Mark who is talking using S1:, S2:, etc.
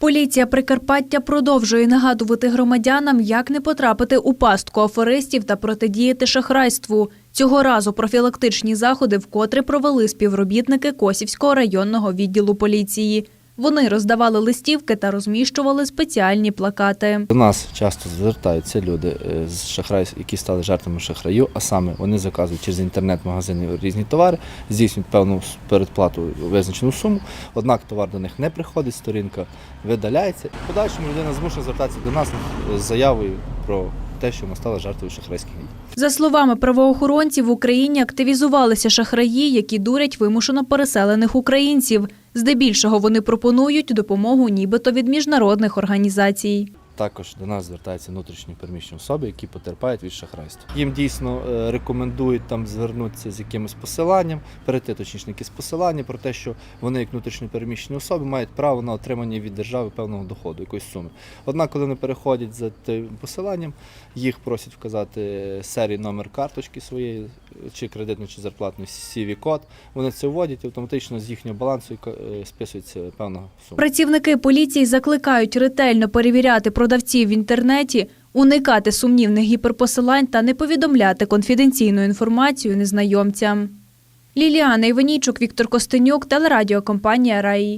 S1: Поліція Прикарпаття продовжує нагадувати громадянам, як не потрапити у пастку аферистів та протидіяти шахрайству. Цього разу профілактичні заходи вкотре провели співробітники Косівського районного відділу поліції. Вони роздавали листівки та розміщували спеціальні плакати.
S2: До нас часто звертаються люди, е, з шахрай, які стали жертвами шахраю, а саме вони заказують через інтернет-магазини різні товари, здійснюють певну передплату визначену суму, однак товар до них не приходить, сторінка видаляється. Подальшому людина змушена звертатися до нас з заявою про те, що ми стали жертвою шахрайських дій.
S1: За словами правоохоронців, в Україні активізувалися шахраї, які дурять вимушено переселених українців. Здебільшого вони пропонують допомогу нібито від міжнародних організацій.
S2: Також до нас звертаються внутрішні переміщені особи, які потерпають від шахрайства. Їм дійсно е, рекомендують там звернутися з якимось посиланням, перейти точніше на посилання про те, що вони, як внутрішньо переміщені особи, мають право на отримання від держави певного доходу, якоїсь суми. Однак, коли вони переходять за тим посиланням, їх просять вказати серію номер карточки своєї, е, чи кредитну, чи зарплатну CV-код. Вони це вводять і автоматично з їхнього балансу е, списується певна сума.
S1: Працівники поліції закликають ретельно перевіряти продавців в інтернеті, уникати сумнівних гіперпосилань та не повідомляти конфіденційну інформацію незнайомцям. Ліліана Іванійчук, Віктор Костенюк, телерадіокомпанія Раї.